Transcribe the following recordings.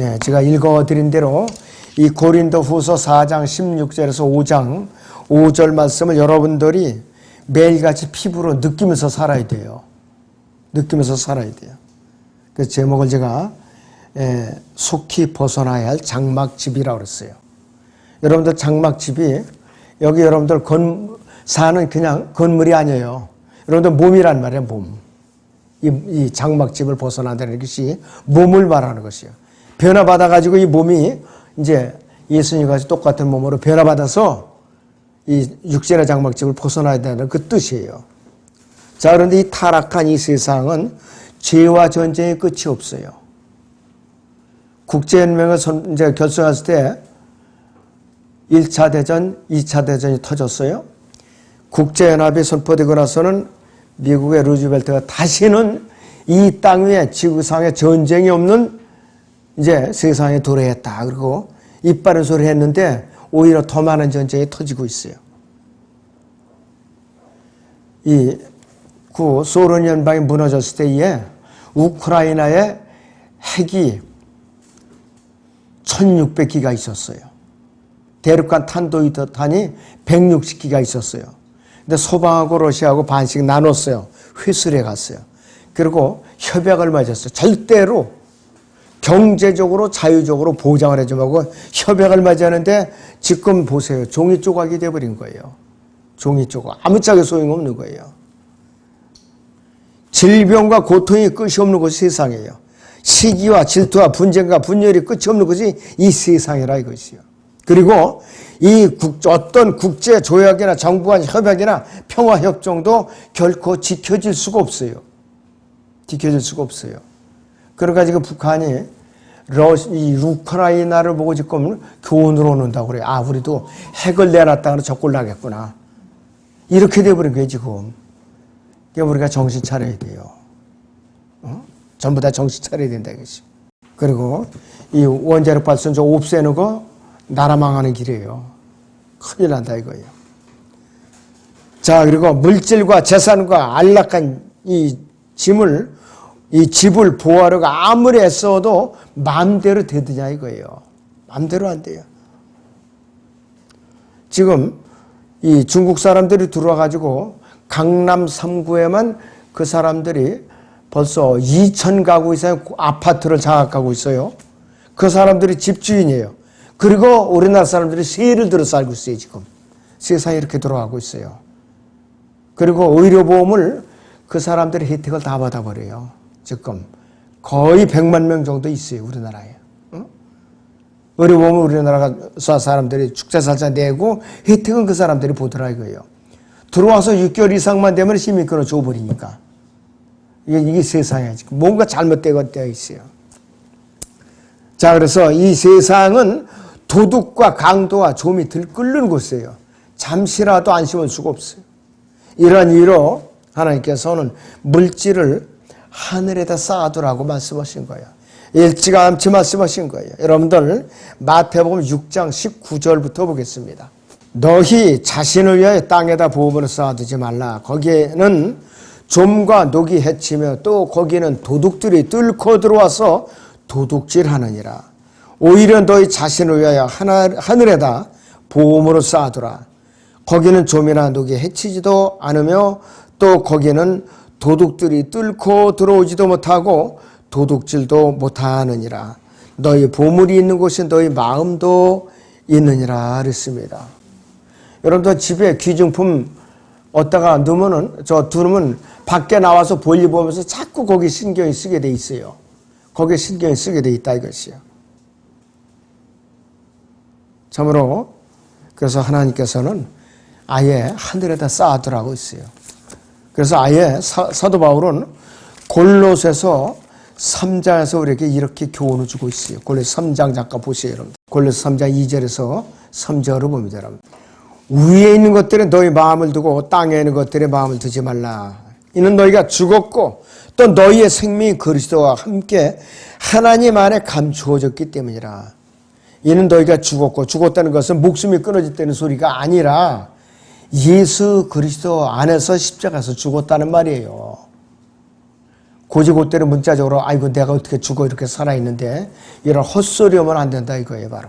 네, 제가 읽어드린 대로 이 고린도 후서 4장 16절에서 5장 5절 말씀을 여러분들이 매일같이 피부로 느끼면서 살아야 돼요. 느끼면서 살아야 돼요. 그 제목을 제가 에, 속히 벗어나야 할 장막집이라고 그랬어요. 여러분들 장막집이 여기 여러분들 건, 사는 그냥 건물이 아니에요. 여러분들 몸이란 말이에요, 몸. 이, 이 장막집을 벗어난다는 것이 몸을 말하는 것이에요. 변화받아 가지고 이 몸이 이제 예수님과 똑같은 몸으로 변화받아서 이 육신의 장막집을 벗어나야 되는 그 뜻이에요. 자, 그런데 이 타락한 이 세상은 죄와 전쟁의 끝이 없어요. 국제연맹을 선- 이제 결성했을 때 1차 대전, 2차 대전이 터졌어요. 국제연합이 선포되고 나서는 미국의 루즈벨트가 다시는 이 땅 위에 지구상에 전쟁이 없는 이제 세상에 도래했다. 그리고 이빠른 소리 했는데 오히려 더 많은 전쟁이 터지고 있어요. 이구 소련 연방이 무너졌을 때에 우크라이나에 핵이 1600기가 있었어요. 대륙간 탄도이탄이 160기가 있었어요. 근데 소방하고 러시아하고 반씩 나눴어요. 회술해 갔어요. 그리고 협약을 맺었어요. 절대로 경제적으로 자유적으로 보장을 해주고 협약을 맺었는데 지금 보세요. 종이 조각이 돼버린 거예요. 종이 조각. 아무짝에 소용없는 거예요. 질병과 고통이 끝이 없는 것이 세상이에요. 시기와 질투와 분쟁과 분열이 끝이 없는 것이 이 세상이라 이것이요. 그리고 이 국, 어떤 국제 조약이나 정부 간 협약이나 평화 협정도 결코 지켜질 수가 없어요. 지켜질 수가 없어요. 그래가지고 북한이 러시, 이 우크라이나를 보고 지금 교훈으로 오는다고 그래요. 아, 우리도 핵을 내놨다 그러 적골 나겠구나. 이렇게 돼버린 거예요, 지금. 그러니까 우리가 정신 차려야 돼요. 어? 전부 다 정신 차려야 된다, 이것이. 그리고 이 원자력 발전소 없애는 거 나라 망하는 길이에요. 큰일 난다, 이거예요. 자, 그리고 물질과 재산과 안락한 이 짐을, 이 집을 보호하려고 아무리 애써도 마음대로 되느냐, 이거예요. 마음대로 안 돼요. 지금 이 중국 사람들이 들어와가지고 강남 3구에만 그 사람들이 벌써 2천 가구 이상의 아파트를 장악하고 있어요. 그 사람들이 집주인이에요. 그리고 우리나라 사람들이 세를 들어 살고 있어요, 지금. 세상이 이렇게 돌아가고 있어요. 그리고 의료보험을 그 사람들이 혜택을 다 받아버려요. 지금. 거의 100만 명 정도 있어요, 우리나라에. 응? 의료보험을 우리나라 사람들이 축제살자 내고 혜택은 그 사람들이 보더라 이거예요. 들어와서 6개월 이상만 되면 시민 끊어 줘버리니까. 이게, 이게 세상이야. 지금 뭔가 잘못되어 되어 있어요. 자, 그래서 이 세상은 도둑과 강도와 좀이 들끓는 곳이에요. 잠시라도 안심할 수가 없어요. 이런 이유로 하나님께서는 물질을 하늘에다 쌓아두라고 말씀하신 거예요. 일찌감치 말씀하신 거예요. 여러분들 마태복음 6장 19절부터 보겠습니다. 너희 자신을 위하여 땅에다 보험을 쌓아두지 말라. 거기에는 좀과 녹이 해치며 또 거기는 도둑들이 뚫고 들어와서 도둑질하느니라. 오히려 너희 자신을 위하여 하늘, 하늘에다 보험으로 쌓아두라. 거기는 좀이나 녹이 해치지도 않으며 또 거기는 도둑들이 뚫고 들어오지도 못하고 도둑질도 못하느니라. 너희 보물이 있는 곳에 너희 마음도 있느니라 그랬습니다. 여러분들 집에 귀중품 얻다가 넣으면은 저 두르면 밖에 나와서 볼일 보면서 자꾸 거기 신경이 쓰게 돼 있어요. 거기에 신경이 쓰게 돼 있다 이것이요. 참으로 그래서 하나님께서는 아예 하늘에다 쌓아두라고 있어요. 그래서 아예 사, 사도 바울은 골로새서 3장에서 우리에게 이렇게 교훈을 주고 있어요. 골로새 3장 잠깐 보세요, 여러분. 골로새 3장 2절에서 3절을 봅니다, 여러분. 위에 있는 것들에 너희 마음을 두고 땅에 있는 것들에 마음을 두지 말라. 이는 너희가 죽었고 또 너희의 생명이 그리스도와 함께 하나님 안에 감추어졌기 때문이라. 이는 너희가 죽었고 죽었다는 것은 목숨이 끊어졌다는 소리가 아니라 예수 그리스도 안에서 십자가에서 죽었다는 말이에요. 고지고대로 문자적으로 아이고 내가 어떻게 죽어 이렇게 살아있는데 이런 헛소리 하면 안 된다 이거예요 바로.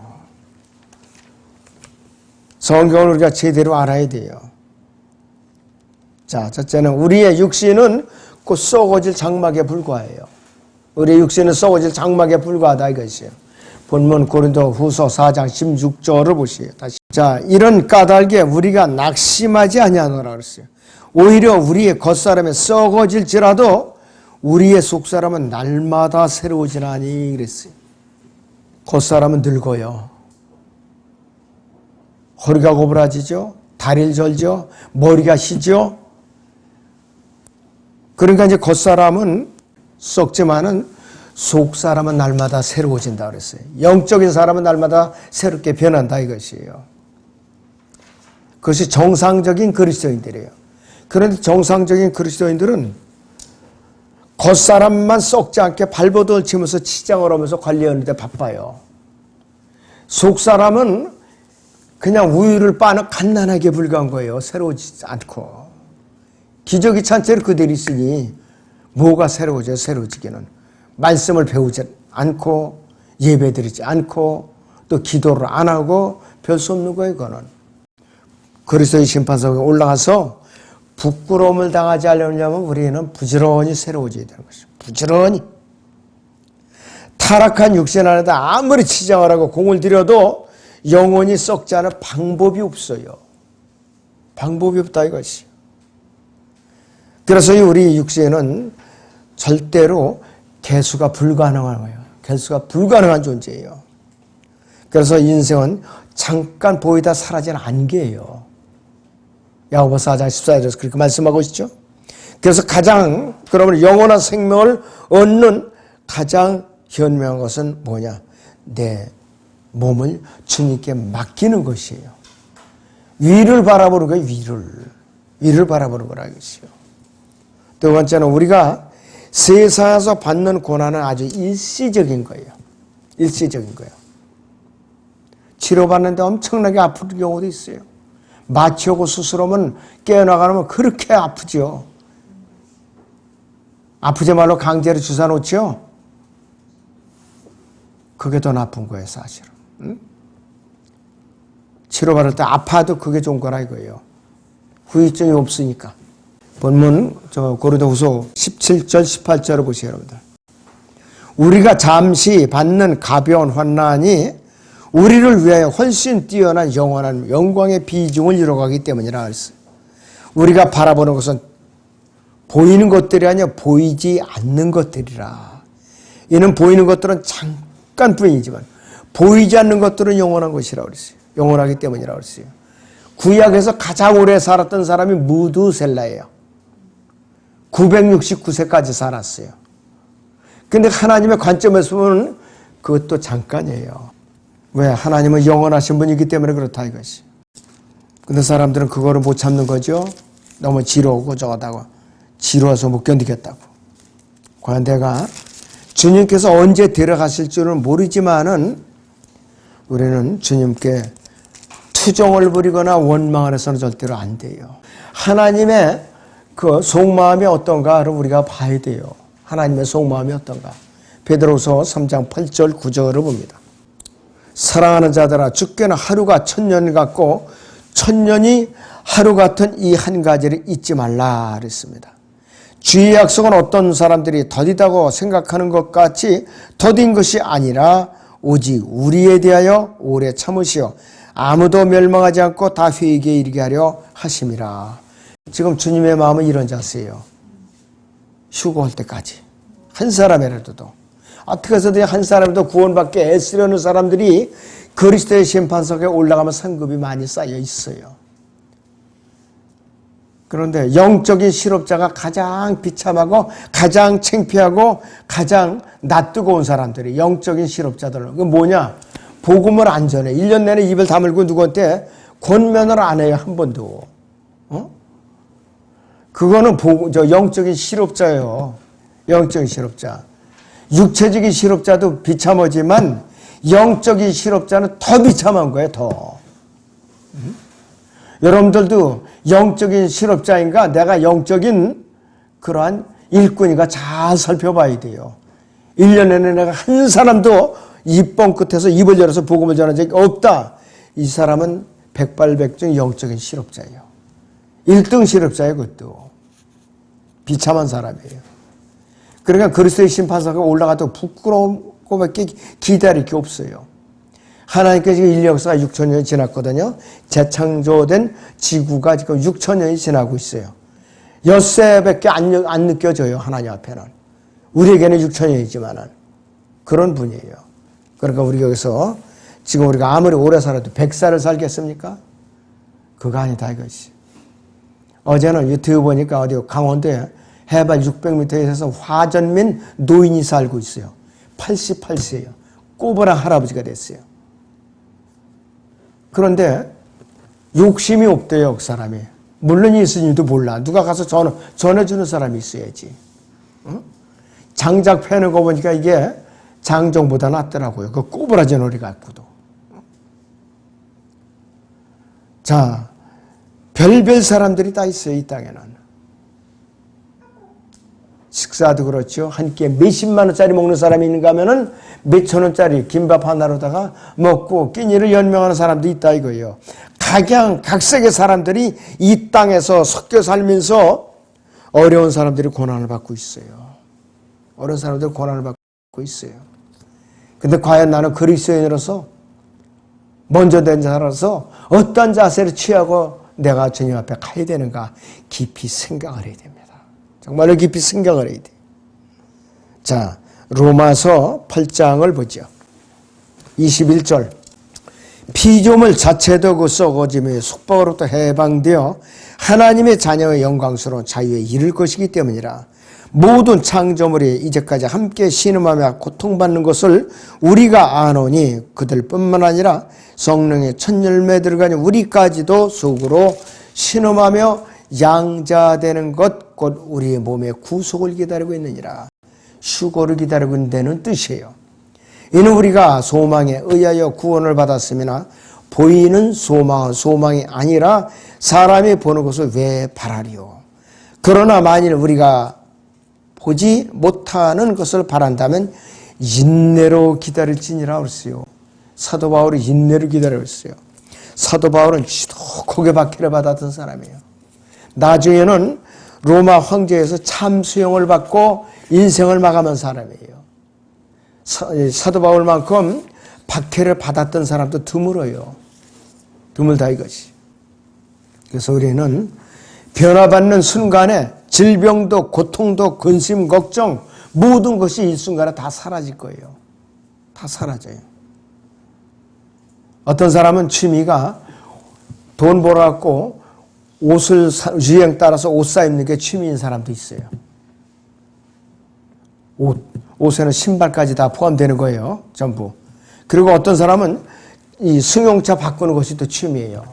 성경을 우리가 제대로 알아야 돼요. 자, 첫째는 우리의 육신은 곧 썩어질 장막에 불과해요. 우리의 육신은 썩어질 장막에 불과하다 이것이에요. 본문 고린도 후서 4장 16절을 보시요 다시. 자, 이런 까닭에 우리가 낙심하지 아니하노라 그랬어요. 오히려 우리의 겉사람이 썩어질지라도 우리의 속사람은 날마다 새로워지나니 그랬어요. 겉사람은 늙어요. 허리가 고부라지죠. 다리를 절죠. 머리가 희죠. 그러니까 이제 겉사람은 썩지만은 속 사람은 날마다 새로워진다 그랬어요. 영적인 사람은 날마다 새롭게 변한다 이것이에요. 그것이 정상적인 그리스도인들이에요. 그런데 정상적인 그리스도인들은 겉사람만 썩지 않게 발버둥을 치면서 치장을 하면서 관리하는데 바빠요. 속사람은 그냥 우유를 빠는 갓난하게 불과한 거예요. 새로워지지 않고. 기저귀 찬 채로 그대로 있으니 뭐가 새로워져요? 새로워지기는. 말씀을 배우지 않고 예배 드리지 않고 또 기도를 안 하고 별 수 없는 거예요. 그거는. 그리스도의 심판석에 올라가서 부끄러움을 당하지 않으려면 우리는 부지런히 새로워져야 되는 것이죠. 부지런히. 타락한 육신 안에다 아무리 치장을 하고 공을 들여도 영혼이 썩지 않을 방법이 없어요. 방법이 없다 이것이. 그래서 이 우리 육신은 절대로 개수가 불가능한 거예요. 개수가 불가능한 존재예요. 그래서 인생은 잠깐 보이다 사라지는 안개예요. 야고보 4장 14절에서 그렇게 말씀하고 있죠. 그래서 가장 그러면 영원한 생명을 얻는 가장 현명한 것은 뭐냐? 내 몸을 주님께 맡기는 것이에요. 위를 바라보는 거예요. 위를 위를 바라보는 거라 이것이요. 두 번째는 우리가 세상에서 받는 고난은 아주 일시적인 거예요. 일시적인 거예요. 치료받는데 엄청나게 아픈 경우도 있어요. 마취하고 수술하면 깨어나가면 그렇게 아프죠. 아프지 말로 강제로 주사 놓죠. 그게 더 나쁜 거예요, 사실은. 응? 치료받을 때 아파도 그게 좋은 거라 이거예요. 후유증이 없으니까. 본문 저 고린도후서 17절 18절을 보세요, 여러분들. 우리가 잠시 받는 가벼운 환난이 우리를 위하여 훨씬 뛰어난 영원한 영광의 비중을 이뤄가기 때문이라 했어요. 우리가 바라보는 것은 보이는 것들이 아니라 보이지 않는 것들이라. 이는 보이는 것들은 잠깐뿐이지만 보이지 않는 것들은 영원한 것이라고 그랬어요. 영원하기 때문이라고 그랬어요. 구약에서 가장 오래 살았던 사람이 무두셀라예요. 969세까지 살았어요. 근데 하나님의 관점에서 보면 그것도 잠깐이에요. 왜? 하나님은 영원하신 분이기 때문에 그렇다 이것이. 근데 사람들은 그거를 못 참는 거죠. 너무 지루하고 저하다고 지루해서 못 견디겠다고. 과연 내가 주님께서 언제 데려가실 줄은 모르지만은 우리는 주님께 투정을 부리거나 원망을 해서는 절대로 안 돼요. 하나님의 그 속마음이 어떤가를 우리가 봐야 돼요. 하나님의 속마음이 어떤가. 베드로서 3장 8절 9절을 봅니다. 사랑하는 자들아 죽게는 하루가 천년 같고 천년이 하루 같은 이 한 가지를 잊지 말라 그랬습니다. 주의 약속은 어떤 사람들이 더디다고 생각하는 것 같이 더딘 것이 아니라 오직 우리에 대하여 오래 참으시어 아무도 멸망하지 않고 다 회개에 이르게 하려 하심이라. 지금 주님의 마음은 이런 자세예요. 휴고할 때까지 한 사람이라도 어떻게 해서든 한 사람도 구원받게 애쓰려는 사람들이 그리스도의 심판석에 올라가면 상급이 많이 쌓여 있어요. 그런데 영적인 실업자가 가장 비참하고 가장 창피하고 가장 낯뜨거운 사람들이 영적인 실업자들. 그 뭐냐? 복음을 안 전해. 1년 내내 입을 다물고 누구한테 권면을 안 해요. 한 번도. 어? 그거는 복, 저 영적인 실업자예요. 영적인 실업자. 육체적인 실업자도 비참하지만 영적인 실업자는 더 비참한 거예요, 더. 음? 여러분들도 영적인 실업자인가? 내가 영적인 그러한 일꾼이가 잘 살펴봐야 돼요. 1년 내내 내가 한 사람도 입번 끝에서 입을 열어서 복음을 전한 적이 없다. 이 사람은 백발백중 영적인 실업자예요. 1등 실업자예요, 그것도. 비참한 사람이에요. 그러니까 그리스도의 심판사가 올라가도 부끄러움밖에 기다릴 게 없어요. 하나님께 지금 인류 역사가 6천 년이 지났거든요. 재창조된 지구가 지금 6천 년이 지나고 있어요. 엿새밖에 안, 느- 안 느껴져요. 하나님 앞에는. 우리에게는 6천 년이지만은 그런 분이에요. 그러니까 우리 여기서 지금 우리가 아무리 오래 살아도 100살을 살겠습니까? 그거 아니다 이것이. 어제는 유튜브 보니까 어디 강원도에 해발 600m에서 화전민 노인이 살고 있어요. 88세예요. 꼬부랑 할아버지가 됐어요. 그런데 욕심이 없대요, 그 사람이. 물론 있으니도 몰라. 누가 가서 전, 전해주는 사람이 있어야지. 응? 장작 패는 거 보니까 이게 장정보다 낫더라고요. 그 꼬부라지 놀이 갖고도. 자, 별별 사람들이 다 있어요, 이 땅에는. 식사도 그렇죠. 한 끼에 몇십만 원짜리 먹는 사람이 있는가 하면은 몇천 원짜리 김밥 하나로다가 먹고 끼니를 연명하는 사람도 있다 이거예요. 각양 각색의 사람들이 이 땅에서 섞여 살면서 어려운 사람들이 고난을 받고 있어요. 어려운 사람들이 고난을 받고 있어요. 근데 과연 나는 그리스도인으로서 먼저 된 자라서 어떤 자세를 취하고 내가 주님 앞에 가야 되는가 깊이 생각을 해야 됩니다. 정말로 깊이 생각을 해야 돼. 자, 로마서 8장을 보죠. 21절. 피조물 자체도 그 썩어짐의 속박으로부터 해방되어 하나님의 자녀의 영광스러운 자유에 이를 것이기 때문이라. 모든 창조물이 이제까지 함께 신음하며 고통받는 것을 우리가 아노니 그들뿐만 아니라 성령의 첫 열매 들어가니 우리까지도 속으로 신음하며 양자되는 것 곧 우리의 몸의 구속을 기다리고 있느니라. 휴고를 기다리고 있다는 뜻이에요. 이는 우리가 소망에 의하여 구원을 받았음이나 보이는 소망은 소망이 아니라 사람이 보는 것을 왜 바라리요. 그러나 만일 우리가 보지 못하는 것을 바란다면 인내로 기다릴지니라 그랬어요. 사도 바울이 인내로 기다리고 있어요. 사도 바울은 지독하게 박해를 받았던 사람이에요. 나중에는 로마 황제에서 참수형을 받고 인생을 마감한 사람이에요. 사도 바울만큼 박해를 받았던 사람도 드물어요. 드물다 이것이. 그래서 우리는 변화받는 순간에 질병도 고통도 근심 걱정 모든 것이 일순간에 다 사라질 거예요. 다 사라져요. 어떤 사람은 취미가 돈 벌어갖고 옷을 유행 따라서 옷 사 입는 게 취미인 사람도 있어요. 옷, 옷에는 신발까지 다 포함되는 거예요. 전부. 그리고 어떤 사람은 이 승용차 바꾸는 것이 또 취미예요.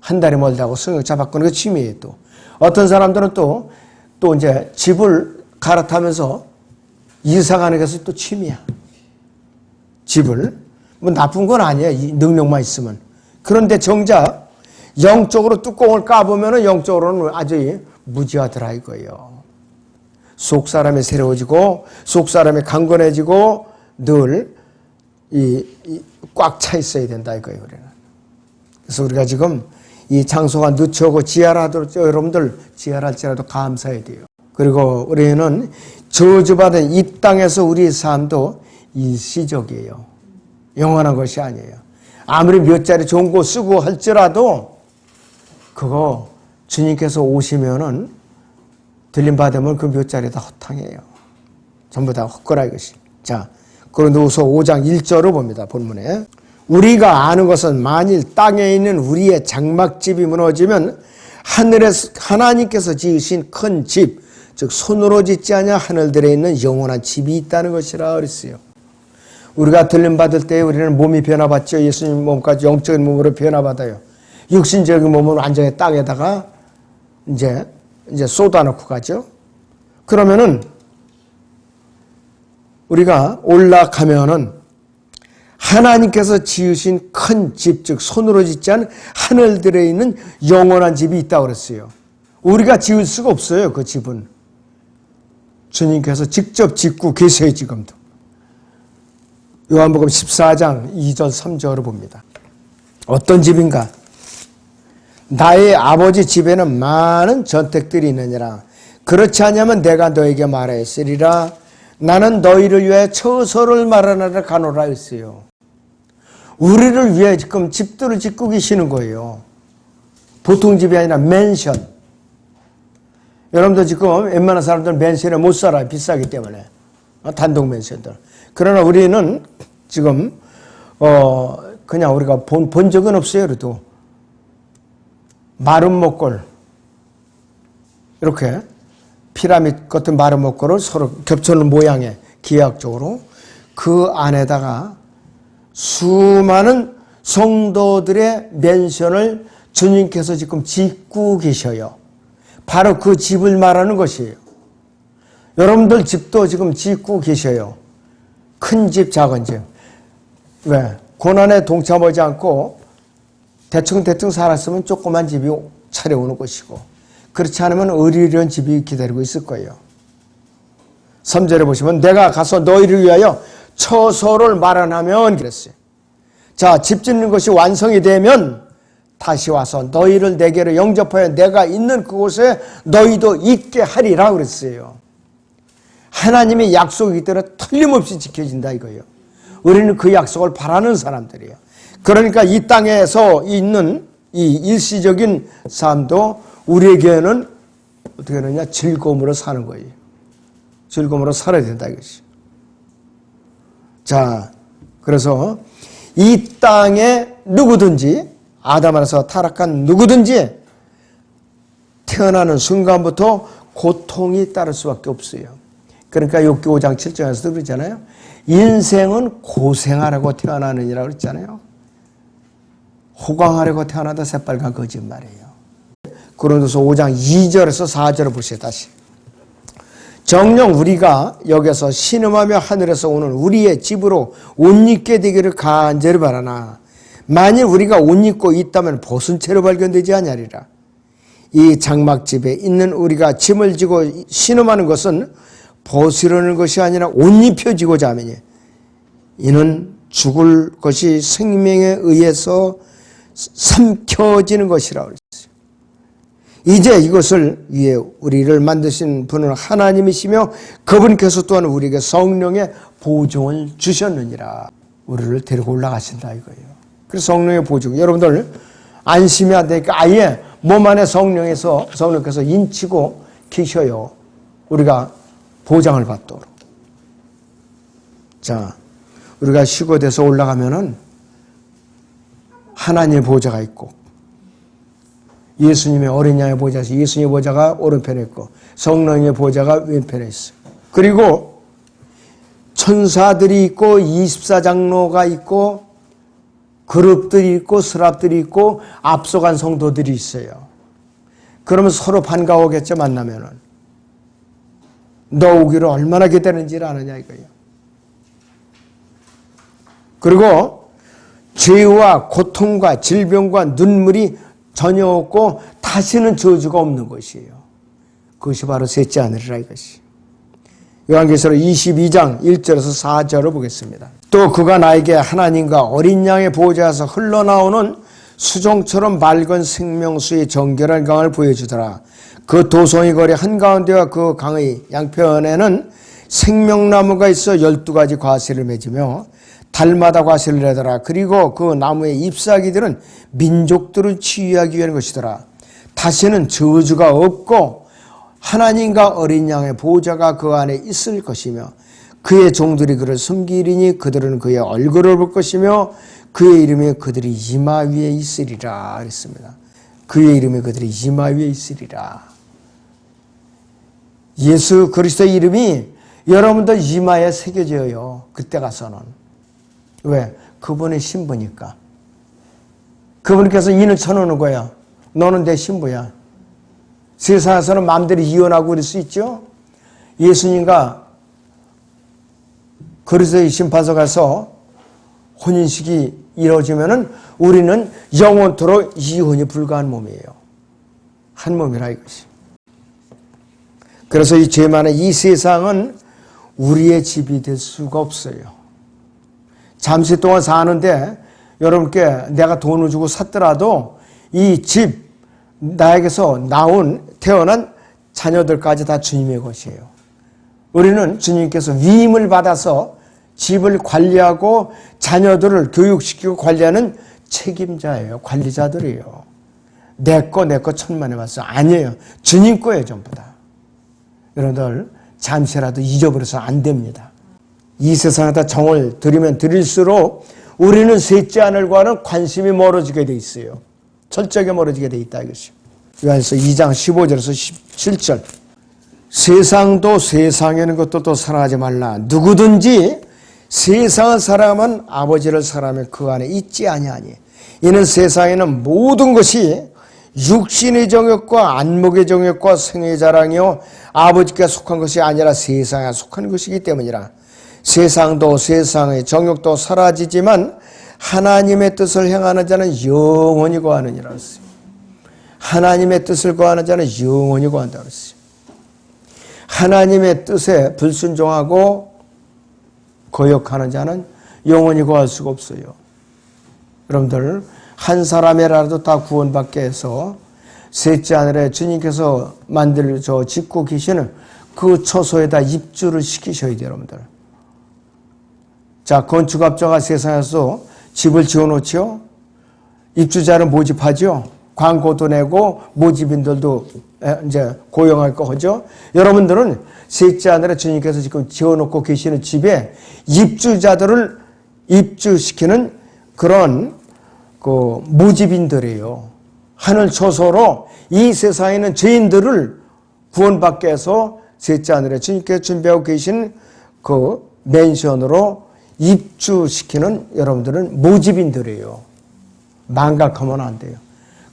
한 달이 멀다고 승용차 바꾸는 게 취미예요, 또. 어떤 사람들은 또, 또 이제 집을 갈아타면서 이사 가는 것이 또 취미야. 집을. 뭐 나쁜 건 아니에요. 이 능력만 있으면. 그런데 정작 영적으로 뚜껑을 까보면 영적으로는 아주 무지하더라 이거예요. 속 사람이 새로워지고 속 사람이 강건해지고 늘이꽉차 있어야 된다 이거예요 우리는. 그래서 우리가 지금 이 장소가 늦춰고 지하라도 여러분들 지하랄지라도 감사해야 돼요. 그리고 우리는 저주받은 이 땅에서 우리의 삶도 일시적이에요. 영원한 것이 아니에요. 아무리 몇 자리 좋은 거 쓰고 할지라도 그거 주님께서 오시면은 들림 받으면 그 몇 자리 다 허탕해요. 전부 다 헛거라 이것이. 자, 고린도후서 5장 1절을 봅니다. 본문에. 우리가 아는 것은 만일 땅에 있는 우리의 장막집이 무너지면 하늘에서 하나님께서 지으신 큰 집, 즉 손으로 짓지 않냐 하늘들에 있는 영원한 집이 있다는 것이라 그랬어요. 우리가 들림 받을 때 우리는 몸이 변화받죠. 예수님 몸까지 영적인 몸으로 변화받아요. 육신적인 몸은 완전히 땅에다가 이제 이제 쏟아놓고 가죠. 그러면은 우리가 올라가면은 하나님께서 지으신 큰 집, 즉 손으로 짓지 않은 하늘들에 있는 영원한 집이 있다고 그랬어요. 우리가 지을 수가 없어요, 그 집은. 주님께서 직접 짓고 계세요, 지금도. 요한복음 14장 2절 3절을 봅니다. 어떤 집인가? 나의 아버지 집에는 많은 전택들이 있느니라. 그렇지 않으면 내가 너에게 말하였으리라. 나는 너희를 위해 처소를 마련하러 가노라 했어요. 우리를 위해 지금 집들을 짓고 계시는 거예요. 보통 집이 아니라 맨션. 여러분들 지금 웬만한 사람들은 맨션에 못 살아요. 비싸기 때문에. 어, 단독 맨션들. 그러나 우리는 지금, 어, 그냥 우리가 본, 본 적은 없어요. 그래도. 마른 목골. 이렇게 피라밋 같은 마른 목골을 서로 겹쳐놓은 모양의 기하학적으로 그 안에다가 수많은 성도들의 맨션을 주님께서 지금 짓고 계셔요. 바로 그 집을 말하는 것이에요. 여러분들 집도 지금 짓고 계셔요. 큰 집, 작은 집. 왜? 고난에 동참하지 않고 대충 대충 살았으면 조그만 집이 차려오는 것이고 그렇지 않으면 의리련 집이 기다리고 있을 거예요. 3절에 보시면 내가 가서 너희를 위하여 처소를 마련하면 그랬어요. 자, 집 짓는 것이 완성이 되면 다시 와서 너희를 내게로 영접하여 내가 있는 그곳에 너희도 있게 하리라 그랬어요. 하나님의 약속이기 때문에 틀림없이 지켜진다 이거예요. 우리는 그 약속을 바라는 사람들이에요. 그러니까 이 땅에서 있는 이 일시적인 삶도 우리에게는 어떻게 하느냐 즐거움으로 사는 거예요. 즐거움으로 살아야 된다 이것이. 자, 그래서 이 땅에 누구든지 아담 안에서 타락한 누구든지 태어나는 순간부터 고통이 따를 수밖에 없어요. 그러니까 욥기 5장 7절에서도 그러잖아요. 인생은 고생하라고 태어나느니라 그랬잖아요. 호강하려고 태어나다 새빨간 거짓말이에요. 고린도서 5장 2절에서 4절을 보세요. 다시. 정령 우리가 여기서 신음하며 하늘에서 오는 우리의 집으로 옷 입게 되기를 간절히 바라나 만일 우리가 옷 입고 있다면 벗은 채로 발견되지 아니하리라. 이 장막집에 있는 우리가 짐을 지고 신음하는 것은 벗으려는 것이 아니라 옷 입혀지고자 하느니 이는 죽을 것이 생명에 의해서 삼켜지는 것이라. 이제 이것을 위해 우리를 만드신 분은 하나님이시며 그분께서 또한 우리에게 성령의 보증을 주셨느니라. 우리를 데리고 올라가신다 이거예요. 그래서 성령의 보증. 여러분들 안심이 안 되니까 아예 몸 안에 성령에서 성령께서 인치고 계셔요. 우리가 보장을 받도록. 자, 우리가 시god에서 올라가면은 하나님의 보좌가 있고 예수님의 어린 양의 보좌, 예수님의 보좌가 오른편에 있고 성령의 보좌가 왼편에 있어요. 그리고 천사들이 있고 24장로가 있고 그룹들이 있고 스랍들이 있고 앞서간 성도들이 있어요. 그러면 서로 반가워겠죠 만나면은. 너 오기를 얼마나 기다리는지를 아느냐 이거예요. 그리고 죄와 고통과 질병과 눈물이 전혀 없고 다시는 저주가 없는 것이에요. 그것이 바로 셋째 하늘이라 이것이. 요한계시록 22장 1절에서 4절을 보겠습니다. 또 그가 나에게 하나님과 어린 양의 보좌에서 흘러나오는 수종처럼 맑은 생명수의 정결한 강을 보여주더라. 그 도성이 거리 한가운데와 그 강의 양편에는 생명나무가 있어 열두 가지 과실을 맺으며 달마다 과실을 내더라. 그리고 그 나무의 잎사귀들은 민족들을 치유하기 위한 것이더라. 다시는 저주가 없고 하나님과 어린 양의 보좌가 그 안에 있을 것이며 그의 종들이 그를 섬기리니 그들은 그의 얼굴을 볼 것이며 그의 이름이 그들이 이마 위에 있으리라 그랬습니다. 그의 이름이 그들이 이마 위에 있으리라. 예수 그리스도의 이름이 여러분들 이마에 새겨져요. 그때 가서는. 왜? 그분의 신부니까. 그분께서 인을 쳐놓는 거야. 너는 내 신부야. 세상에서는 마음대로 이혼하고 그럴 수 있죠? 예수님과 그리스도의 심판서 가서 혼인식이 이루어지면은 우리는 영원토록 이혼이 불가한 몸이에요. 한 몸이라 이것이. 그래서 이죄 많은 이 세상은 우리의 집이 될 수가 없어요. 잠시 동안 사는데 여러분께 내가 돈을 주고 샀더라도 이 집, 나에게서 나온, 태어난 자녀들까지 다 주님의 것이에요. 우리는 주님께서 위임을 받아서 집을 관리하고 자녀들을 교육시키고 관리하는 책임자예요. 관리자들이에요. 내 거, 내 거 천만에 맞서. 아니에요. 주님 거예요, 전부 다. 여러분들, 잠시라도 잊어버려서 안 됩니다. 이 세상에다 정을 들이면 들일수록 우리는 셋째 하늘과는 관심이 멀어지게 돼 있어요. 철저하게 멀어지게 돼 있다 이것이. 요한서 2장 15절에서 17절. 세상도 세상에 있는 것도 또 사랑하지 말라. 누구든지 세상을 사랑하면 아버지를 사랑하면 그 안에 있지 아니하니. 이는 세상에는 모든 것이 육신의 정욕과 안목의 정욕과 생의 자랑이요 아버지께 속한 것이 아니라 세상에 속한 것이기 때문이라. 세상도 세상의 정욕도 사라지지만 하나님의 뜻을 행하는 자는 영원히 거하느니라 했어요. 하나님의 뜻을 거하는 자는 영원히 거한다 그랬어요. 하나님의 뜻에 불순종하고 거역하는 자는 영원히 거할 수가 없어요. 여러분들 한 사람이라도 다 구원받게 해서 셋째 하늘에 주님께서 만들 저 짓고 계시는 그 처소에다 입주를 시키셔야 돼요, 여러분들. 자, 건축업자가 세상에서 집을 지어놓지요. 입주자를 모집하죠. 광고도 내고 모집인들도 이제 고용할 거 하죠. 여러분들은 셋째 하늘에 주님께서 지금 지어놓고 계시는 집에 입주자들을 입주시키는 그런 그 모집인들이에요. 하늘 초소로 이 세상에 있는 죄인들을 구원받게 해서 셋째 하늘에 주님께서 준비하고 계신 그 맨션으로 입주시키는 여러분들은 모집인들이에요. 망각하면 안 돼요.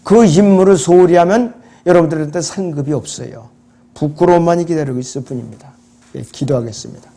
그 임무를 소홀히 하면 여러분들한테 상급이 없어요. 부끄러움만이 기다리고 있을 뿐입니다. 예, 기도하겠습니다.